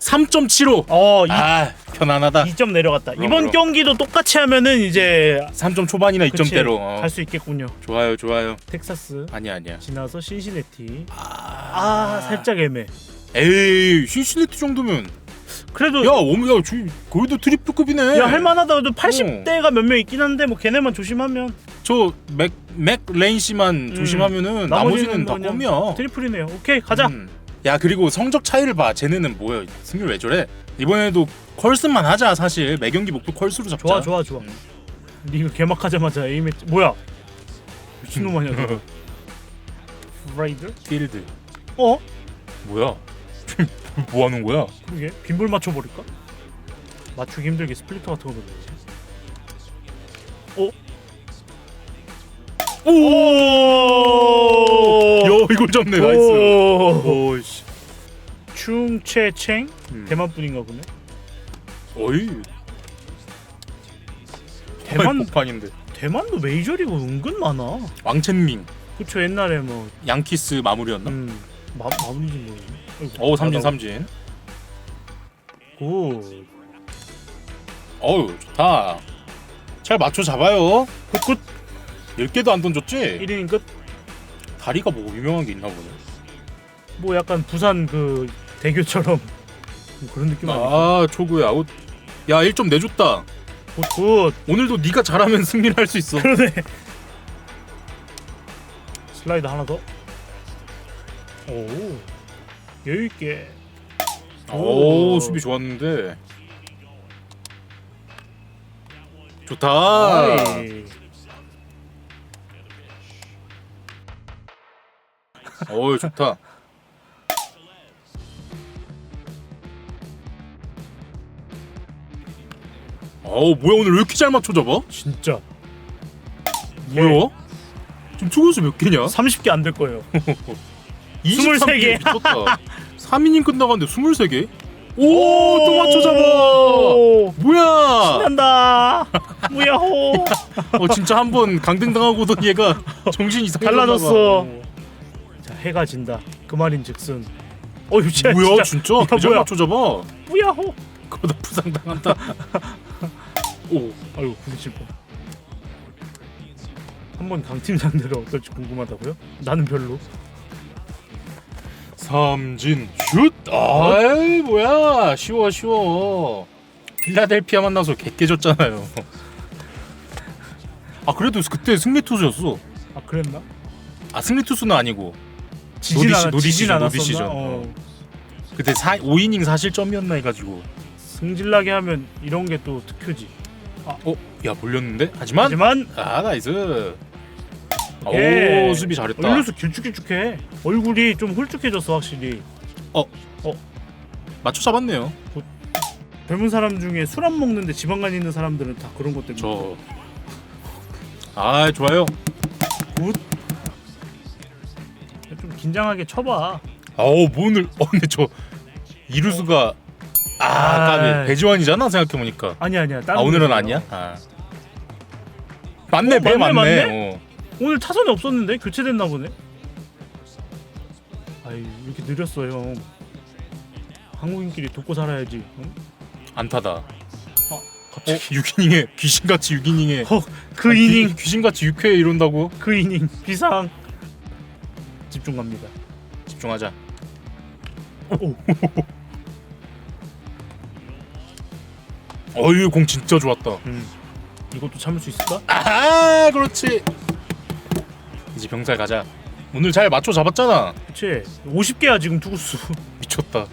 3.75. 어, 이, 아 편안하다. 2점 내려갔다. 그럼, 이번 그럼. 경기도 똑같이 하면은 이제 3점 초반이나 2점대로. 어. 갈 수 있겠군요. 좋아요 좋아요. 텍사스 아니야 아니야. 지나서 신시내티. 아, 살짝 애매. 에이 신시내티 정도면 그래도 야 오야 주 거기도 트리플급이네. 야 할만하다. 그래도 80대가 몇 명 있긴 한데 뭐 걔네만 조심하면 저맥맥 레인 씨만 조심하면은 나머지는 다 그냥 껌이야. 트리플이네요. 오케이 가자. 음. 야 그리고 성적 차이를 봐. 쟤네는 뭐야 승률 왜 저래? 이번에도 컬스만 하자 사실 매 경기 목표 컬스로 잡자. 좋아 좋아 좋아. 음. 리그 개막하자마자 에임에 뭐야? 미친놈 아니야? 너. 프라이드? 필드. 어? 뭐야? 뭐 하는 거야? 그게 빈볼 맞춰버릴까? 맞추기 힘들게 스플리터 같은 거 넣어야지. 오! 야 이걸 잡네 나이스. 오! 오이씨. 충채챙 음. 대만 분인가 보네. 어이. 대만 폭판인데. 대만도 메이저리그 은근 많아. 왕첸밍 그쵸 옛날에 뭐 양키스 마무리였나? 음, 마 마무리지 뭐. 어우 삼진 삼진. 굿. 어우 좋다. 잘 맞춰 잡아요. 굿굿 10개도 안 던졌지? 1이닝 끝. 다리가 뭐 유명한 게 있나 보네. 뭐 약간 부산 그 대교처럼 뭐 그런 느낌 아니야? 아 초구야 아웃. 야 1점 내줬다. 굿굿. 오늘도 네가 잘하면 승리를 할 수 있어. 그러네. 슬라이드 하나 더. 오. 여유 있게. 오 오. 수비 좋았는데. 좋다. 아이. 좋다. 어우 뭐야 오늘 왜 이렇게 잘 맞춰 잡아? 진짜 뭐야? 지금 투구수 몇 개냐? 30개 안 될 거예요. 23 개. 23개. 미쳤다. 3이닝 끝나갔는데 23개? 오, 또 맞춰 잡아. 오, 뭐야? 신난다. 무야호. 어 진짜 한 번 강등 당하고 오던 얘가 정신 이상 달라졌어. 자 해가 진다. 그 말인즉슨. 어 유치야 뭐야 진짜. 진짜? 야, 개잘 뭐야? 맞춰 잡아. 무야호. 그러다 부상 당한다. 오, 아유 부딪힐 뻔. 한번 강팀 상대로 어떨지 궁금하다고요? 나는 별로. 삼진 슛. 아이 뭐야? 쉬워 쉬워. 필라델피아 만나서 개 깨졌잖아요. 아 그래도 그때 승리 투수였어. 아 그랬나? 아 승리 투수는 아니고 지진 노디시- 노디시전, 지진 않았었나? 노디시전. 어. 그때 4 5이닝 사실점이었나 해가지고 승질나게 하면 이런 게 또 특효지. 어? 야 몰렸는데? 하지만 하지만 아 나이스 예. 오 수비 잘했다 얼루스 길쭉길쭉해. 얼굴이 좀 홀쭉해졌어 확실히. 맞춰 잡았네요 젊은 사람 중에 술 안 먹는데 지방간 있는 사람들은 다 그런 것 때문에. 저 아 좋아요 좀 긴장하게 쳐봐. 아우 뭐 오늘 어 근데 저 이루수가 아 아. 까비 배지환이잖아 생각해 보니까 아니 아니야. 아 오늘은. 아니야? 아 맞네 어, 배 맞네, 맞네, 맞네? 어. 오늘 타선이 없었는데 교체됐나 보네. 아이 이렇게 느렸어 형. 한국인끼리 돕고 살아야지. 응? 안타다 갑자기. 6이닝에 귀신같이 6이닝에 어, 그 이닝 귀신같이 6회 이런다고? 그 이닝 비상. 집중 갑니다. 집중하자 오. 어유 공 진짜 좋았다 음. 이것도 참을 수 있을까? 아 그렇지 이제 병살 가자. 오늘 잘 맞춰 잡았잖아. 그치? 50개야 지금 투구수. 미쳤다.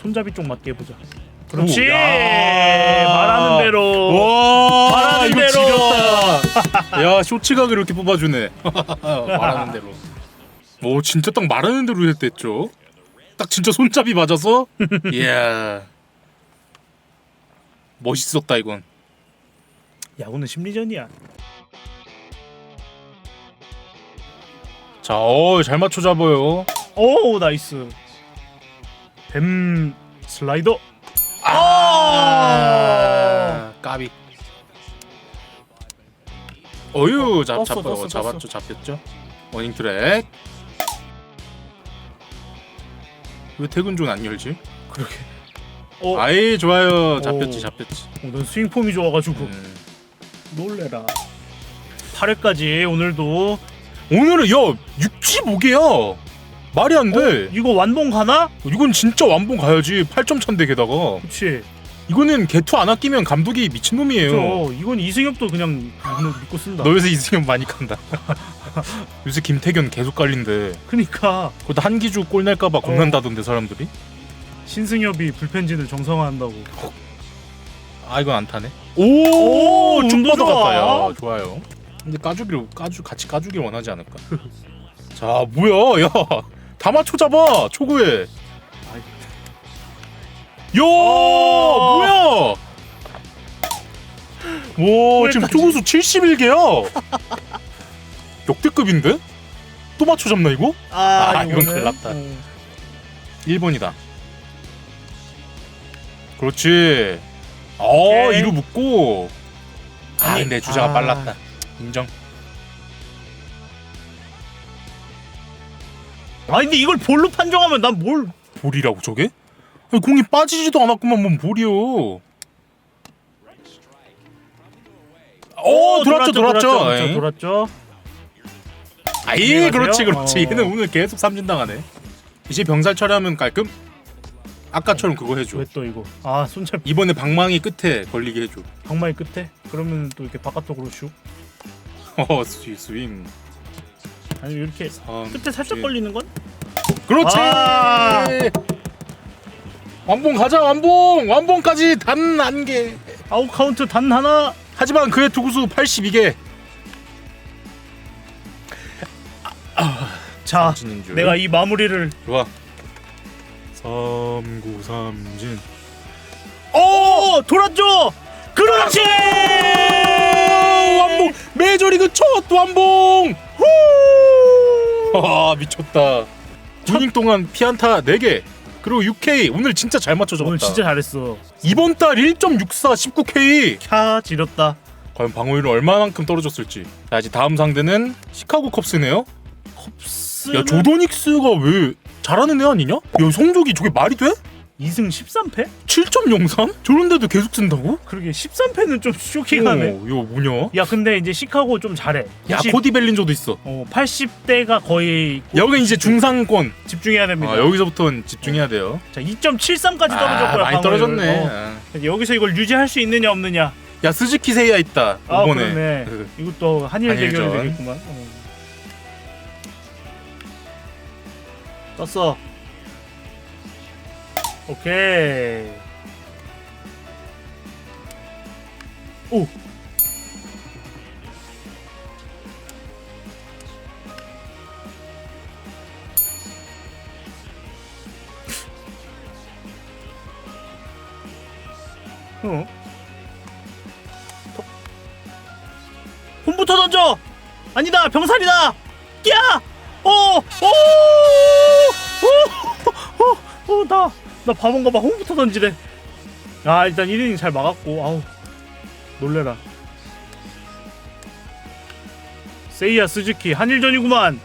손잡이 쪽 맞게 해보자. 그렇지. 오, 야. 말하는 대로. 와 말하는 이거 대로. 지렸다. 야 쇼츠각을 이렇게 뽑아주네. 말하는 대로. 오 진짜 딱 말하는 대로 했댔죠? 딱 진짜 손잡이 맞아서? 이야. 멋있었다 이건. 야구는 심리전이야 자, 어, 잘 맞춰 잡아요. 오 나이스 뱀 슬라이더 아, 까비. 어유, 잡 떴어, 잡아요. 떴어, 잡았죠, 잡혔죠. 워닝 트랙. 왜 퇴근 존안 열지? 그러게. 어, 아이 좋아요. 잡혔지 오. 잡혔지. 어, 넌 스윙 폼이 좋아가지고 음. 놀래라. 8회까지 오늘도 오늘은 야 65개야. 말이 안 돼. 이거 완봉 가나? 이건 진짜 완봉 가야지. 8점 차인데 게다가 그치. 이거는 개투 안 아끼면 감독이 미친 놈이에요. 저 이건 이승엽도 그냥 믿- 믿고 쓴다. 너 요새 이승현 많이 간다. 요새 김태균 계속 깔린데 그니까 그것도 한기주 골 낼까봐 겁난다던데 사람들이. 신승엽이 불펜진을 정상화한다고. 아 이건 안 타네. 오, 오, 쭉 운도 좋아. 뻗어갔다. 야, 좋아요. 근데 까주기를 까주 같이 까주길 원하지 않을까. 자 뭐야 야다 맞춰 잡아 초구에. 야 뭐야? 와 지금. 초구수 71개야. 역대급인데? 또 맞춰 잡나 이거? 아, 이건 큰일 났다. 어. 1번이다. 그렇지. 어. 이루 묶고. 아, 근데 주자가 아. 빨랐다. 인정. 아니 근데 이걸 볼로 판정하면 난 뭘? 볼이라고 저게? 아니, 공이 빠지지도 않았구만 뭔 볼이요. 오, 어, 돌았죠, 돌았죠. 돌았죠. 돌았죠. 아이, 안녕하세요. 그렇지, 그렇지. 어. 얘는 오늘 계속 삼진 당하네. 이제 병살 처리하면 깔끔. 아까처럼 그거 해줘. 왜 또 이거? 아 손잡 이번에 방망이 끝에 걸리게 해줘. 방망이 끝에? 그러면 또 이렇게 바깥쪽으로 슉. 어, 스윙, 스윙. 아니 이렇게 삼, 끝에 살짝 칠. 걸리는 건? 그렇지. 아! 완봉 가자 완봉 완봉까지 단 안개. 아웃 카운트 단 하나. 하지만 그의 투구수 82개. 자, 진인 줄. 내가 이 마무리를 좋아. 3구 삼진. 오 돌았죠. 그렇지. 메이저리그 첫 완봉. 후. 아 미쳤다. 이닝 동안 피안타 4개. 그리고 6K 오늘 진짜 잘 맞춰 줬다. 오늘 진짜 잘했어. 이번 달 1.64 19K. 캬 지렸다. 과연 방어율은 얼마만큼 떨어졌을지. 자 이제 다음 상대는 시카고 컵스네요. 컵스. 야 조도닉스가 왜 잘하는 애 아니냐? 야 성적이 저게 말이 돼? 2승 13패? 7.03? 저런데도 계속 쓴다고? 그러게 13패는 좀 쇼킹하네. 어, 이거 뭐냐? 야 근데 이제 시카고 좀 잘해. 야 90 코디 벨린저도 있어. 어 80대가 거의 여기 이제 중상권. 집중해야 됩니다. 아, 여기서부터는 집중해야 돼요. 자 2.73까지 떨어졌고요. 아, 많이 방어율. 떨어졌네. 어. 아. 여기서 이걸 유지할 수 있느냐 없느냐. 야 스즈키 세이야 있다. 아 이번에. 그러네. 그, 이것도 한일 한일전. 대결이 되겠구만. 어. 떴어. 오케이. 오. 어? 홈부터 던져! 아니다! 병살이다! 야! 어! 오! 오! 오! 오! 나! 나 바본가 봐. 홈부터 던지래. 아, 일단 1이닝 잘 막았고. 아우. 놀래라. 세이야 스즈키 한일전이구만.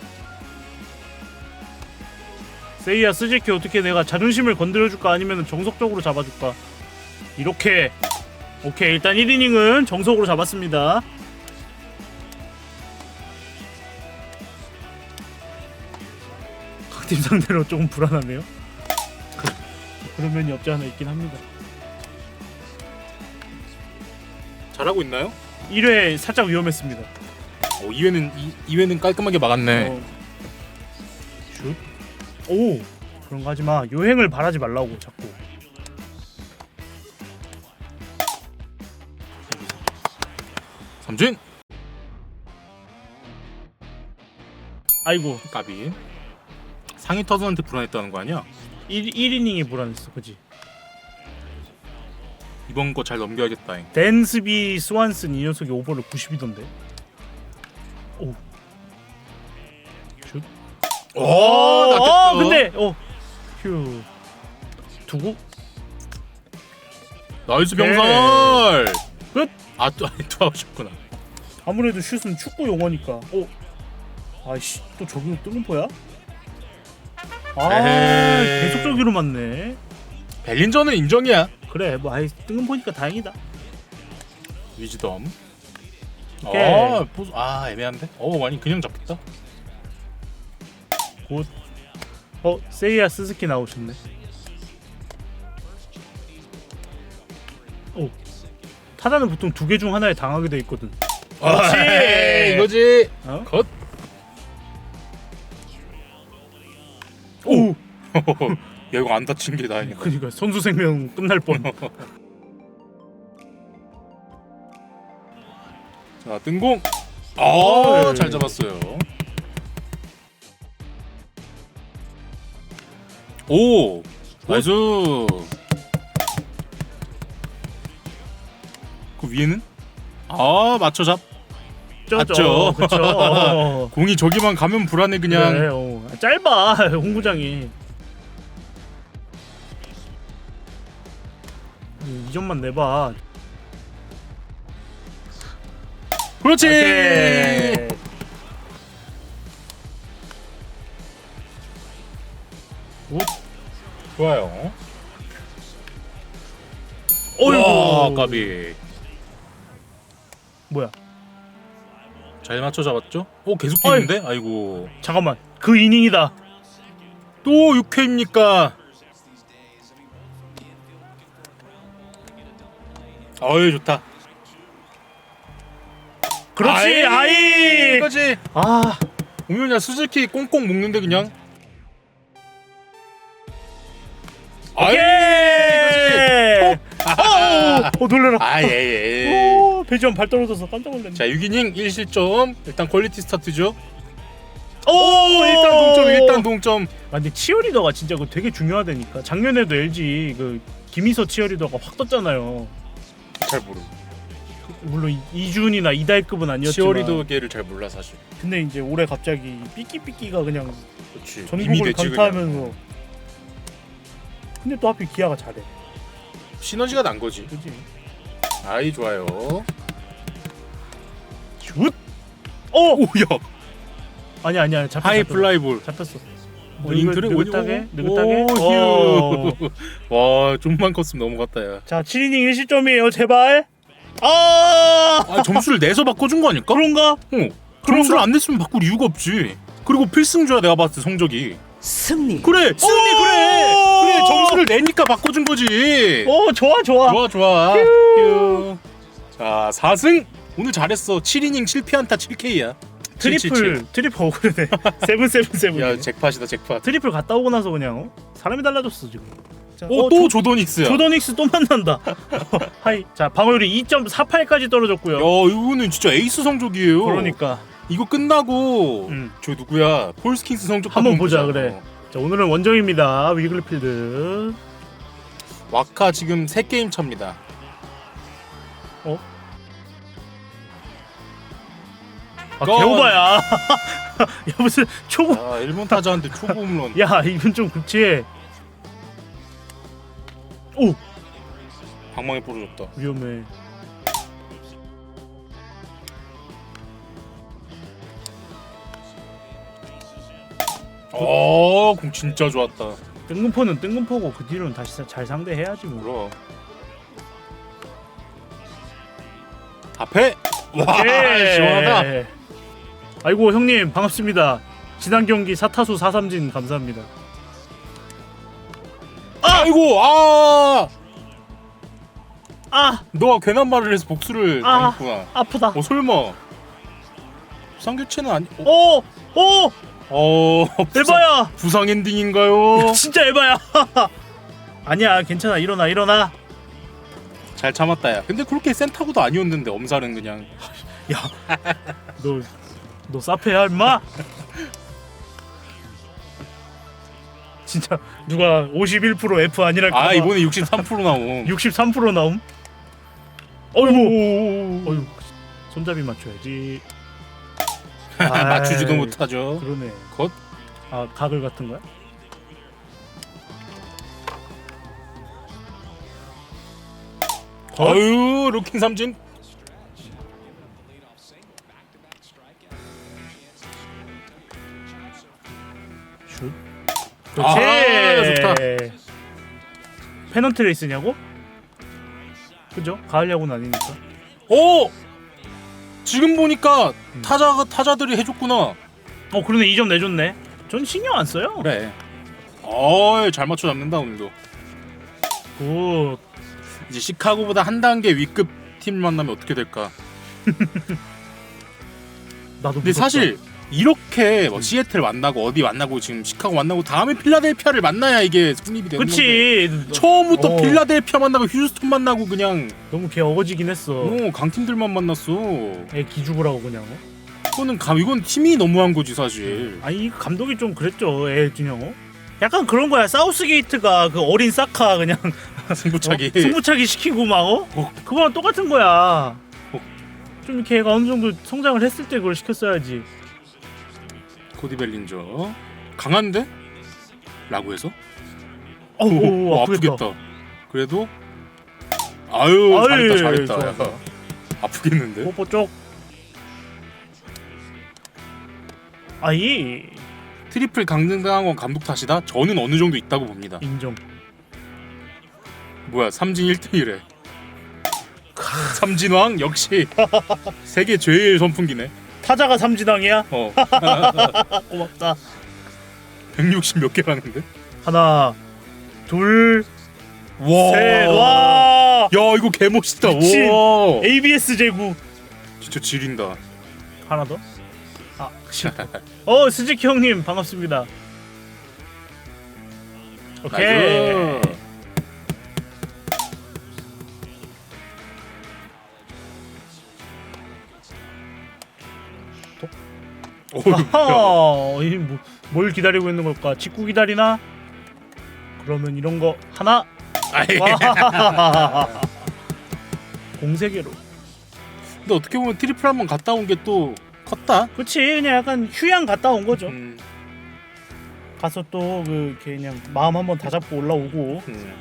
세이야 스즈키 어떻게 내가 자존심을 건드려줄까 아니면 정석적으로 잡아줄까? 이렇게 오케이 일단 1이닝은 정석으로 잡았습니다. 각팀 상대로 조금 불안하네요. 그- 그런 면이 없지 않아 있긴 합니다. 잘하고 있나요? 1회 살짝 위험했습니다. 어, 2회는 2, 회는 깔끔하게 막았네. 어. 슛. 오 그런 거 하지 마. 요행을 바라지 말라고 자꾸. 삼진. 아이고 까비. 상위 타선한테 불안했다는 거 아니야? 1, 1이닝이 불안했어, 그지? 이번 거 잘 넘겨야겠다. 댄스비 스완슨 이 녀석이 오버를 90이던데. 오. 슛. 오, 어, 낚였죠. 근데 어. 휴. 두고 나이스 네. 병살. 끝. 아, 또 아니 또 하셨구나. 아무래도 슛은 축구 용어니까. 오. 아이씨, 또 저기 뚫는 거야? 아. 계속적으로 맞네. 벨린저는 인정이야. 그래 뭐 아이 뜬금 보니까 다행이다. 위즈덤. 오케이. 아, 포스, 아 애매한데? 어 아니 그냥 잡겠다. 곧. 어 세이야 스즈키 나오셨네. 오. 타다는 보통 두 개 중 하나에 당하게 돼 있거든. 그렇지. 아, 이거지. 어? 컷. 오. 야 이거 안 다친 게 다행이다. 그러니까 선수 생명 끝날 뻔. 자 뜬공. 어이. 아잘 잡았어요. 오 나이스. 그 위에는? 아 맞춰 잡. 맞죠. 그렇죠. 어. 공이 저기만 가면 불안해 그냥. 그래, 어. 짧아 홍구장이. 이 점만 내봐. 그렇지. 오케이. 좋아요. 어이구. 까비. 뭐야? 잘 맞춰 잡았죠? 오 계속. 뛰는데? 아이고. 잠깐만. 그 이닝이다. 또 6회입니까? 어이 좋다. 그렇지. 아이. 이거지. 아. 오면야 수즈키 꽁꽁 묶는데 그냥. 아이 오케이. 이거지. 아하. 어, 놀래라. 아 예예. 오, 배지원 발 떨어져서 깜짝 놀랐네. 자 6이닝 1실점. 일단 퀄리티 스타트죠. 오, 오 일단 동점 일단 동점. 아, 근데 치어리더가 진짜 그 되게 중요하다니까. 작년에도 LG 그 김희서 치어리더가 확 떴잖아요. 잘 모르. 물론 이- 이준이나 이달급은 아니었지만. 치어리더계를 잘 몰라 사실. 근데 이제 올해 갑자기 삐끼삐끼가 그냥 그렇지. 이미 전국을 됐지, 강타하면서. 그냥. 근데 또 하필 기아가 잘해. 시너지가 난 거지. 그지? 아이 좋아요. 슛. 어. 오야. 아니 아니야. 잡혔어. 하이 잡혔어. 플라이볼. 잡혔어. 어, 인트를 느긋하게 느긋하게. 오, 어. 휴. 와, 좀만 컸으면 넘어갔다 야. 자, 7이닝 1실점이에요. 제발. 아! 아, 점수를 내서 바꿔준 거 아닐까? 그런가? 어. 점수를 안 냈으면 바꿀 이유가 없지. 그리고 필승조야 내가 봤을 때 성적이. 승리. 그래, 승리 오! 그래. 그래, 점수를 내니까 바꿔준 거지. 어, 좋아, 좋아. 좋아, 좋아. 휴. 자, 4승. 오늘 잘했어. 7이닝 7피안타 7K야. 트리플, 트리플 어, 그러네. 세븐 세븐 세븐. 야, 잭팟이다, 잭팟. 트리플 갔다 오고 나서 그냥 어? 사람이 달라졌어 지금. 자, 오, 어, 또 조, 조더닉스야. 조더닉스 또 만난다. 하이. 자, 방어율이 2.48까지 떨어졌고요. 야, 이거는 진짜 에이스 성적이에요. 그러니까 이거 끝나고 음. 저 누구야 폴스킹스 성적 한번 보자, 그래. 자, 오늘은 원정입니다. 위글리필드. 와카 지금 세 게임 차입니다. 아, 건. 개오바야. 야, 무슨 초보. 아 일본 타자한테 초보 홈런. 야, 이건 좀 그치. 오, 방망이 부러졌다. 위험해. 어, 공 진짜 좋았다. 뜬금포는 뜬금포고 그 뒤로는 다시 사- 잘 상대해야지 뭐. 그럼. 앞에 와. 시원하다. 아이고 형님 반갑습니다. 지난 경기 사타수 사삼진 감사합니다. 아이고 아 아 너가 괜한 말을 해서 복수를 아. 당했구나. 아프다. 어 설마 부상교체는 아니? 어, 오, 오, 어 부상, 에바야. 부상 엔딩인가요? 진짜 에바야. 아니야 괜찮아 일어나 일어나. 잘 참았다 야. 근데 그렇게 센 타구도 아니었는데 엄살은 그냥 너, 너 사페야 임마. 진짜 누가 51% F 아니랄까? 아 이번에 63% 나옴. 63% 나옴. 어이구, 어이구, 손잡이 맞춰야지. 맞추지도 아이, 못하죠. 그러네. 컷. 아 가글 같은 거야? 컷. 아유 루킹 삼진. 슛. 그렇지. 아, 좋다. 페넌트 레이스냐고? 그죠? 가을 야구는 아니니까. 오! 지금 보니까 음. 타자가 타자들이 해줬구나. 어 그러네 2점 내줬네. 전 신경 안 써요. 그래. 어이 잘 맞춰 잡는다 오늘도. 굿. 이제 시카고보다 한 단계 위급 팀 만나면 어떻게 될까? 나도 근데 무섭다. 사실 이렇게 뭐 시애틀 만나고 어디 만나고 지금 시카고 만나고 다음에 필라델피아를 만나야 이게 승립이 되는 건데 그치. 처음부터 어. 필라델피아 만나고 휴스턴 만나고 그냥 너무 걔 어거지긴 했어. 어, 강팀들만 만났어. 애 기죽으라고 그냥. 어? 이거는 감 이건 팀이 너무한 거지 사실. 아니 이 감독이 좀 그랬죠. 애 그냥. 어? 약간 그런 거야. 사우스 게이트가 그 어린 사카 그냥 승부차기. 어? 승부차기 시키고 막 어? 어. 그거랑 똑같은 거야. 어. 좀 이렇게 애가 어느 정도 성장을 했을 때 그걸 시켰어야지. 코디 벨린저 강한데? 라고 해서? 어우, 오, 오, 아프겠다. 아프겠다. 그래도 아유 아유, 잘했다 잘했다. 아프겠는데? 뽀뽀 쪽. 아이 트리플 강등당한 건 감독 탓이다? 저는 어느 정도 있다고 봅니다. 인정. 뭐야 삼진 1등이래. 삼진왕 역시 세계 제일 선풍기네. 타자가 삼진왕이야? 어, 고맙다. 160 몇 개라는데? 하나, 둘, 와, 셋. 와. 야 이거 개 멋있다. 미친. 와, ABS 제구. 진짜 지린다. 하나 더? 아. 어, 스즈키 형님 반갑습니다. 오케이. 나이스. 야. 아하, 이 뭐, 뭘 기다리고 있는 걸까? 직구 기다리나? 그러면 이런 거 하나. 아이, 와. 공세계로. 근데 어떻게 보면 트리플 한번 갔다 온 게 또 컸다. 그렇지, 그냥 약간 휴양 갔다 온 거죠. 음, 가서 또 그 그냥 마음 한번 다 잡고 올라오고. 음.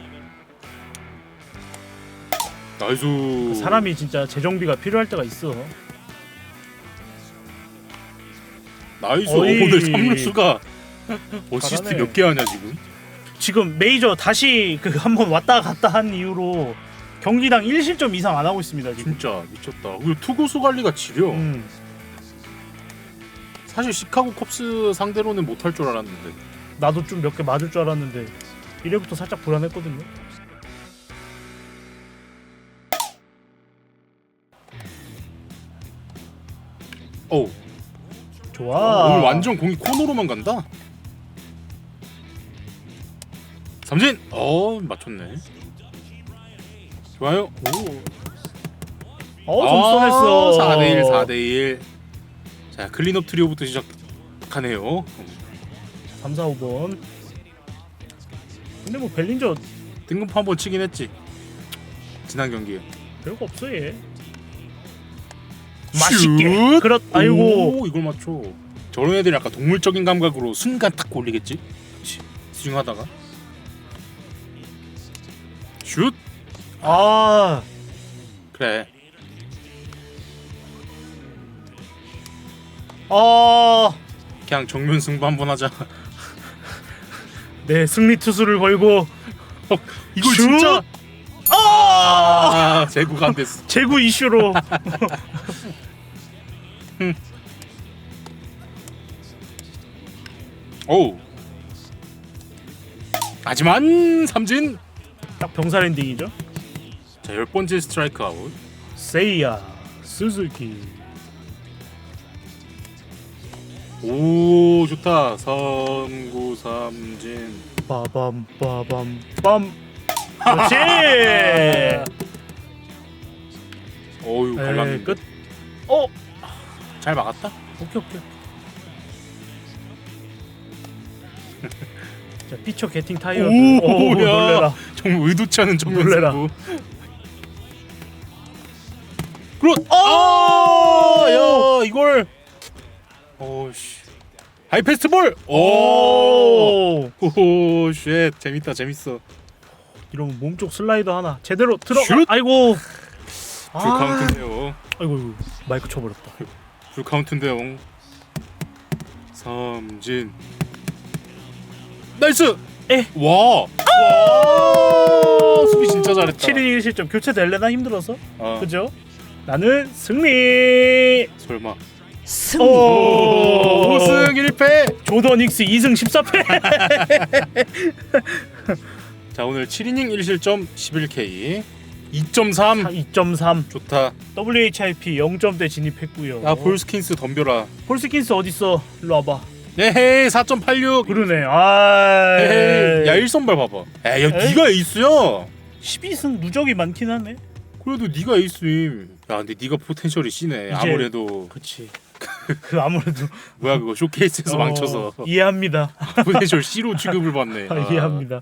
나이스. 그 사람이 진짜 재정비가 필요할 때가 있어. 나이스. 어이. 오늘 삼루수가 어시스트 잘하네. 몇 개 하냐 지금? 지금 메이저 다시 그 한번 왔다 갔다 한 이후로 경기당 1실점 이상 안 하고 있습니다 지금. 진짜 미쳤다. 그리고 투구수 관리가 지려. 음. 사실 시카고 컵스 상대로는 못할 줄 알았는데. 나도 좀 몇 개 맞을 줄 알았는데 1회부터 살짝 불안했거든요. 어, 좋아. 오늘 완전 공이 코너로만 간다. 삼진. 어, 맞췄네. 좋아요. 오. 어, 좀 쏘냈어. 4대 1, 4대 1. 자, 클린업 트리오부터 시작하네요. 3, 4, 5번. 근데 뭐 벨린저 등급 한번 치긴 했지. 지난 경기에. 별거 없어 얘. 슛! 맛있게. 그렇. 아이고. 오, 이걸 맞춰. 저런 애들이 약간 동물적인 감각으로 순간 탁 올리겠지. 그렇지. 스윙하다가 슛. 아. 그래. 아. 그냥 정면 승부 한번 하자. 네 승리 투수를 걸고 이걸 슛! 진짜 아. 아, 제구가 안 됐어. 재구 이슈로. 오. 하지만 삼진. 딱 병살 엔딩이죠. 자, 열 번째 스트라이크 아웃. 세이야 스즈키. 오, 좋다. 삼구 삼진. 빠밤 빠밤 빰. 그렇지. 어유, 에이, 갈랐는데. 끝. 어. 잘 막았다. 오케이 오케이. 자 피처 게팅 타이어. 오, 오, 야. 놀래라. 정말 의도치 않은 정면 놀래라. 승부. 그렇. 어! 아, 야, 이걸. 오씨. 하이 패스트 볼. 오. 오. 오, 쉣. 재밌다. 재밌어. 이러면 몸쪽 슬라이더 하나 제대로 들어. 슛! 아이고. 풀 아. 카운트인데요. 아이고, 아이고 마이크 쳐버렸다. 풀 카운트인데요. 삼진. 나이스. 에. 와. 와. 수비 진짜 잘했다. 7이닝 1실점 교체 될래나 힘들어서 어, 그죠? 나는 승리. 설마. 오, 오, 우승 1패. 조던 닉스 2승 14패. 자 오늘 7이닝 1실점 11K 2.3 2.3 좋다. WHIP 0점대 진입했고요. 야 볼스킨스 덤벼라. 폴스킨스 어딨어? 일로 와봐. 에헤이 4.86. 그러네. 아. 에헤이 야 1선발 봐봐. 에야 에이? 네가 에이스야. 12승 누적이 많긴 하네. 그래도 네가 에이스임. 야 근데 네가 포텐셜이 씨네. 이제- 아무래도 그치. 그 아무래도 뭐야 그거 쇼케이스에서 어, 망쳐서 이해합니다. 포텐셜 C로 취급을 받네. 아, 이해합니다.